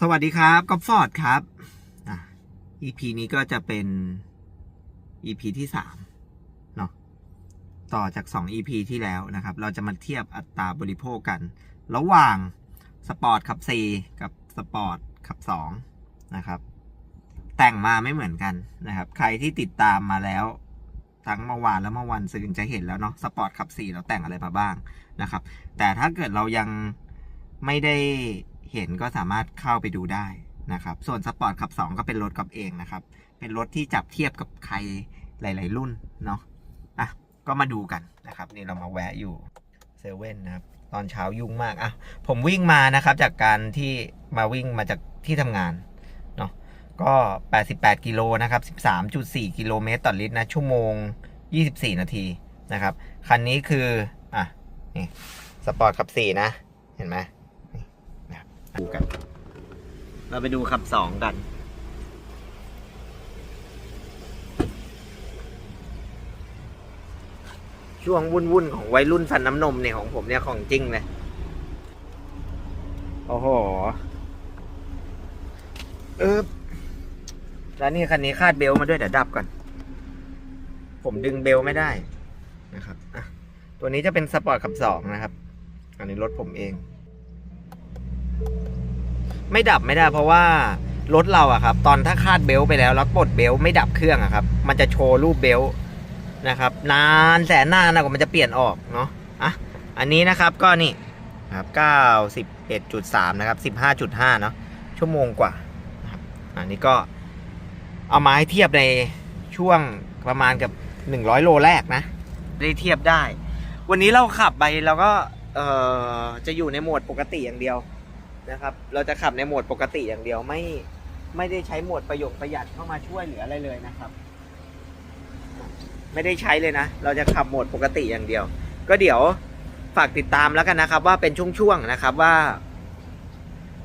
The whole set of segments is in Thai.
สวัสดีครับก๊อฟฟอร์ดครับอะ EP นี้ก็จะเป็น EP ที่สามเนาะต่อจาก 2 EP ที่แล้วนะครับ เราจะมาเทียบอัตราบริโภคกัน ระหว่างสปอร์ตขับ 4 กับสปอร์ตขับ 2 นะครับ แต่งมาไม่เหมือนกันนะครับ ใครที่ติดตามมาแล้วทั้งเมื่อวานและเมื่อวันซืนจะเห็นแล้วเนาะสปอร์ตขับ 4 เราแต่งอะไรมาบ้างนะครับ แต่ถ้าเกิดเรายังไม่ได้ เห็นก็สามารถเข้าไปดูได้นะครับ ส่วนสปอร์ตขับ 2 ก็เป็นรถกับเองนะครับ เป็นรถที่จับเทียบกับใครหลาย ๆ รุ่นเนาะอะก็มาดูกันนะครับ นี่เรามาแวะอยู่เซเว่นนะครับ ตอนเช้ายุ่งมากอะผมวิ่งมานะครับ จากการที่มาวิ่งมาจากที่ทำงานเนาะก็ 88 กิโลนะครับ 13.4 กิโลเมตรต่อลิตรนะชั่วโมง 24 นาทีนะครับ คันนี้คืออะนี่สปอร์ตขับ 4 นะ เห็นไหม ดูกัน เราไปดูขับ2กัน ช่วงวุ่นๆของวัยรุ่นฟันน้ำนมเนี่ยของผมเนี่ยของจริงเลย โอ้โห เออแล้วนี่คันนี้คาดเบลต์มาด้วยเดี๋ยวดับก่อน ผมดึงเบลต์ไม่ได้นะครับ อะ ตัวนี้จะเป็นสปอร์ตขับสองนะครับ อันนี้รถผมเอง ไม่ดับไม่ได้เพราะว่ารถเราอะครับ ตอนถ้าคาดเบลต์ไปแล้วแล้วปลดเบลต์ไม่ดับเครื่องอะครับ มันจะโชว์รูปเบลต์นะครับ นานแสนนานนะกว่ามันจะเปลี่ยนออกเนาะอะอันนี้นะครับก็นี่ครับเก้าสิบเอ็ดจุดสามนะครับสิบห้าจุดห้าเนาะชั่วโมงกว่าอันนี้ก็เอามาให้เทียบในช่วงประมาณกับหนึ่งร้อยโลแรกนะได้เทียบได้ วันนี้เราขับไปเราก็เอ่อจะอยู่ในโหมดปกติอย่างเดียว นะครับ เราจะขับในโหมดปกติอย่างเดียวไม่ไม่ได้ใช้โหมดประโยชน์ประหยัดเข้ามาช่วยเหลืออะไรเลยนะครับ ไม่ได้ใช้เลยนะ เราจะขับโหมดปกติอย่างเดียว ก็เดี๋ยวฝากติดตามแล้วกันนะครับ ว่าเป็นช่วงๆนะครับว่า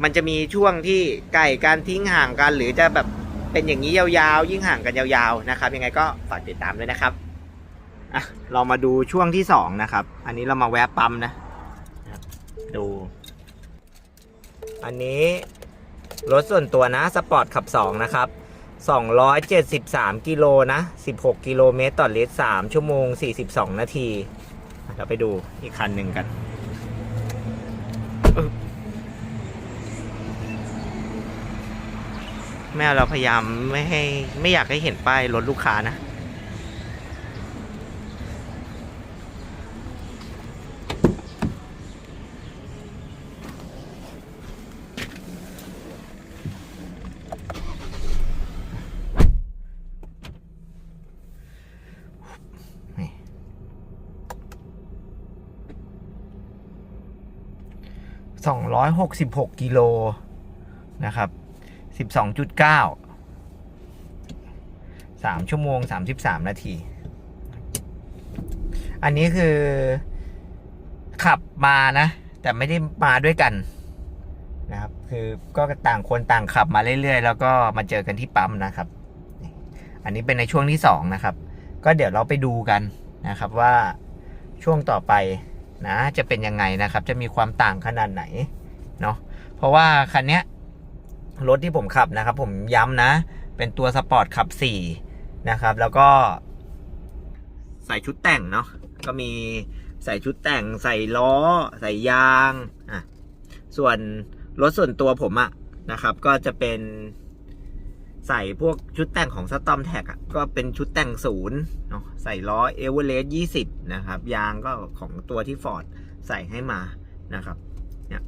มันจะมีช่วงที่ไก่การทิ้งห่างกัน หรือจะแบบเป็นอย่างนี้ยาวๆ ยิ่งห่างกันยาวๆนะครับ ยังไงก็ฝากติดตามด้วยนะครับอะเรามาดูช่วงที่สองนะครับ อันนี้เรามาแวะปั๊มนะ ดู อันนี้รถส่วนตัวนะสปอร์ตขับสองนะครับ 273 กิโลนะ 16 กิโลเมตรต่อลิตร3ชั่วโมง 42 นาทีเราไปดูอีกคันหนึ่งกัน แม่เราพยายามไม่ให้ไม่อยากให้เห็นป้ายรถลูกค้านะ 266 กิโลนะครับ 12.9 3 ชั่วโมง 33 นาที อันนี้คือขับมานะ แต่ไม่ได้มาด้วยกันนะครับ คือก็ต่างคนต่างขับมาเรื่อยๆ แล้วก็มาเจอกันที่ปั๊มนะครับ อันนี้เป็นในช่วงที่ 2 นะครับ ก็เดี๋ยวเราไปดูกันนะครับว่าช่วงต่อไป นะ จะเป็นยังไงนะครับ จะมีความต่างขนาดไหนเนาะเพราะว่าคันนี้รถที่ผมขับนะครับ ผมย้ำนะ เป็นตัวสปอร์ตขับ4นะครับ แล้วก็ ใส่ชุดแต่งเนาะก็มีใส่ชุดแต่งใส่ล้อ ใส่ยางอะส่วนรถส่วนตัวผมอะนะครับ ก็จะเป็น ใส่พวกชุดแต่งของสตอมแท็กอะก็เป็นชุดแต่งศูนย์เนาะใส่ล้อเอเวอเรสต์ยี่สิบนะครับ ยางก็ของตัวที่ฟอร์ดใส่ให้มานะครับเนี่ย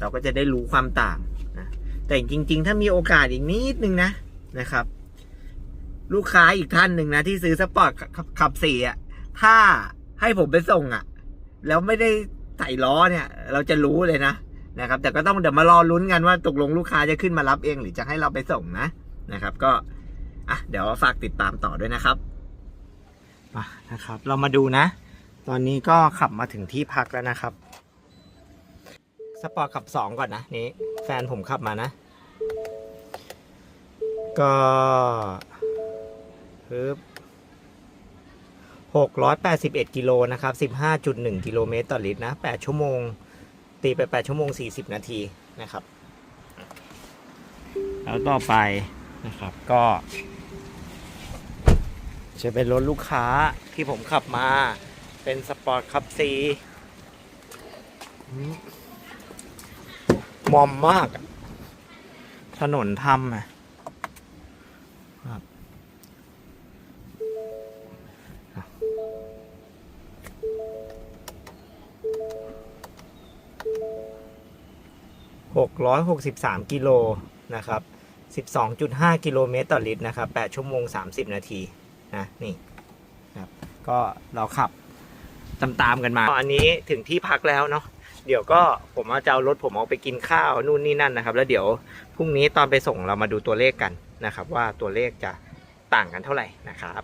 เราก็จะได้รู้ความต่างนะแต่จริง ๆ ถ้ามีโอกาสอีกนิดนึงนะนะครับ ลูกค้าอีกท่านหนึ่งนะ ที่ซื้อสปอร์ตขับสี่อะถ้าให้ผมไปส่งอะ แล้วไม่ได้ใส่ล้อเนี่ย เราจะรู้เลยนะนะครับ แต่ก็ต้องเดี๋ยวมารอลุ้นกันว่าตกลงลูกค้าจะขึ้นมารับเอง หรือจะให้เราไปส่งนะ นะครับ ก็อะเดี๋ยวฝากติดตามต่อด้วยนะครับอะนะครับ เรามาดูนะ ตอนนี้ก็ขับมาถึงที่พักแล้วนะครับสปอร์ตขับสองก่อนนะนี่แฟนผมขับมานะ ก็ปึ๊บหกร้อยแปดสิบเอ็ดกิโลนะครับสิบห้าจุดหนึ่งกิโลเมตรต่อลิตรนะแปดชั่วโมง ตีไปแปดชั่วโมงสี่สิบนาทีนะครับ แล้วต่อไป นะครับ ก็ จะเป็นรถลูกค้าที่ผมขับมา เป็นสปอร์ตคับซีมอมมาก ถนนทำอะครับหกร้อยหกสิบสามกิโลนะครับ สิบสองจุดห้ากิโลเมตรต่อลิตรนะครับแปดชั่วโมงสามสิบนาทีนะนี่ครับก็เราขับตามตามๆกันมา อันนี้ถึงที่พักแล้วเนาะเดี๋ยวก็ผมจะเอารถผมออกไปกินข้าวนู่นนี่นั่นนะครับ แล้วเดี๋ยวพรุ่งนี้ตอนไปส่งเรามาดูตัวเลขกันนะครับ ว่าตัวเลขจะต่างกันเท่าไหร่นะครับ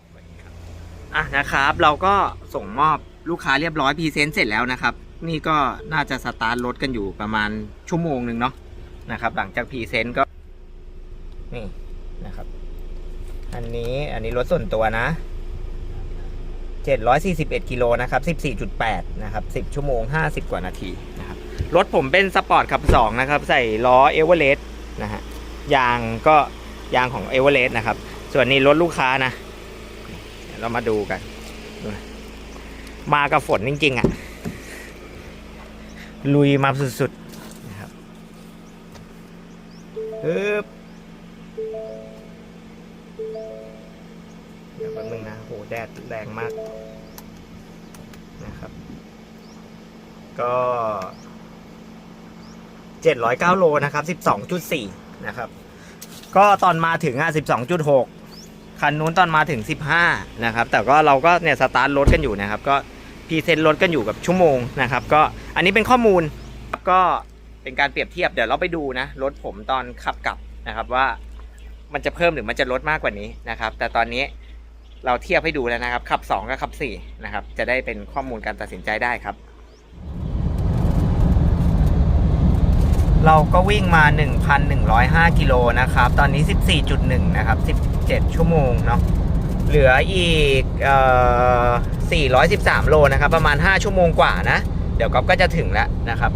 อะนะครับ เราก็ส่งมอบลูกค้าเรียบร้อยพรีเซนต์เสร็จแล้วนะครับ นี่ก็น่าจะสตาร์ทรถกันอยู่ประมาณชั่วโมงหนึ่งเนาะนะครับ หลังจากพรีเซนต์ก็ นี่นะครับ อันนี้อันนี้รถส่วนตัวนะ741กิโลนะครับ14.8นะครับ10 ชั่วโมง 50 กว่านาทีนะครับรถผมเป็นสปอร์ตขับ 2 นะครับ ใส่ล้อเอเวอเรสต์นะฮะยางก็ยางของเอเวอเรสต์นะครับ ส่วนนี้รถลูกค้านะ เรามาดูกัน มากับฝนจริง ๆอะ ลุยมาสุด ๆ นะครับปึ๊บ แดดแรงมากนะครับ ก็เจ็ดร้อยเก้าโลนะครับสิบสองจุดสี่นะครับ ก็ตอนมาถึงอะสิบสองจุดหกคันนู้นตอนมาถึงสิบห้านะครับ แต่ก็เราก็เนี่ยสตาร์ทรถกันอยู่นะครับ ก็พรีเซนต์รถกันอยู่กับชั่วโมงนะครับ ก็อันนี้เป็นข้อมูลก็เป็นการเปรียบเทียบเดี๋ยวเราไปดูนะรถผมตอนขับกลับนะครับว่ามันจะเพิ่มหรือมันจะลดมากกว่านี้นะครับ แต่ตอนนี้ เราเทียบให้ดูแล้วนะครับ ขับ 2 กับขับ 4 นะครับ จะได้เป็นข้อมูลการตัดสินใจได้ครับ เราก็วิ่งมา 1,105 กิโลนะครับ ตอนนี้ 14.1 นะครับ 17 ชั่วโมงเนาะเหลืออีกเอ่อ413 โลนะครับ ประมาณ 5 ชั่วโมงกว่านะ เดี๋ยวก๊อฟก็จะถึงแล้วนะครับ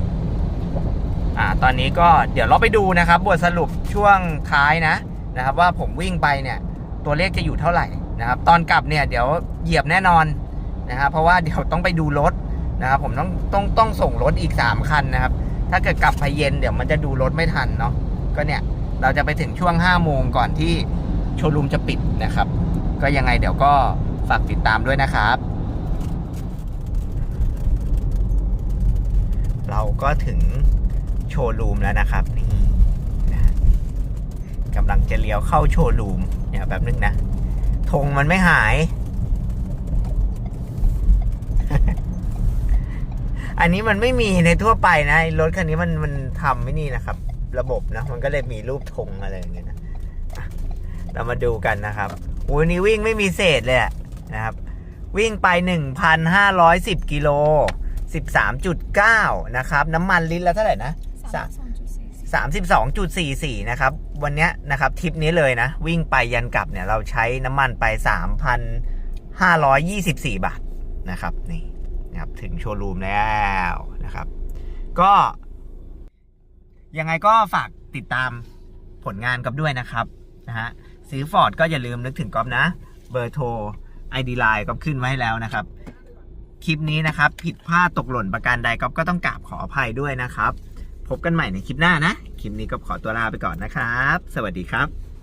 อ่าตอนนี้ก็เดี๋ยวเราไปดูนะครับ บทสรุปช่วงท้ายนะนะครับ ว่าผมวิ่งไปเนี่ย ตัวเลขจะอยู่เท่าไหร่ นะครับตอนกลับเนี่ยเดี๋ยวเหยียบแน่นอนนะครับเพราะว่าเดี๋ยวต้องไปดูรถนะครับผมต้องต้องต้องส่งรถอีก 3 คันนะครับ ถ้าเกิดกลับไปเย็นเดี๋ยวมันจะดูรถไม่ทันเนาะก็เนี่ยเราจะไปถึงช่วง5โมงก่อนที่โชว์รูมจะปิดนะครับ ก็ยังไงเดี๋ยวก็ฝากติดตามด้วยนะครับ เราก็ถึงโชว์รูมแล้วนะครับนี่นะกำลังจะเลี้ยวเข้าโชว์รูมเนี่ยแบบนึงนะ ธงมันไม่หาย อันนี้มันไม่มีในทั่วไปนะรถคันนี้มันมันทำไม่นี่นะครับ ระบบนะ มันก็เลยมีรูปธงอะไรอย่างเงี้ยนะเรามาดูกันนะครับโอ้ยนี่วิ่งไม่มีเศษเลยนะครับ วิ่งไป 1,510กิโล13.9 นะครับ น้ำมันลิตรละเท่าไหร่นะสามสิบสองจุดสี่สี่นะครับ วันนี้นะครับทริปนี้เลยนะ วิ่งไปยันกลับเนี่ย เราใช้น้ำมันไปสามพันห้าร้อยยี่สิบสี่บาทนะครับนี่นะครับถึงโชว์รูมแล้วนะครับ ก็ ยังไงก็ฝากติดตามผลงานกับด้วยนะครับนะฮะซื้อฟอร์ดก็อย่าลืมนึกถึงก๊อฟนะ เบอร์โทรไอดีไลน์ก็ขึ้นไว้ให้แล้วนะครับ คลิปนี้นะครับ ผิดพลาดตกหล่นประการใดก๊อฟก็ต้องกราบขออภัยด้วยนะครับ พบกันใหม่ในคลิปหน้านะ คลิปนี้ก็ขอตัวลาไปก่อนนะครับ สวัสดีครับ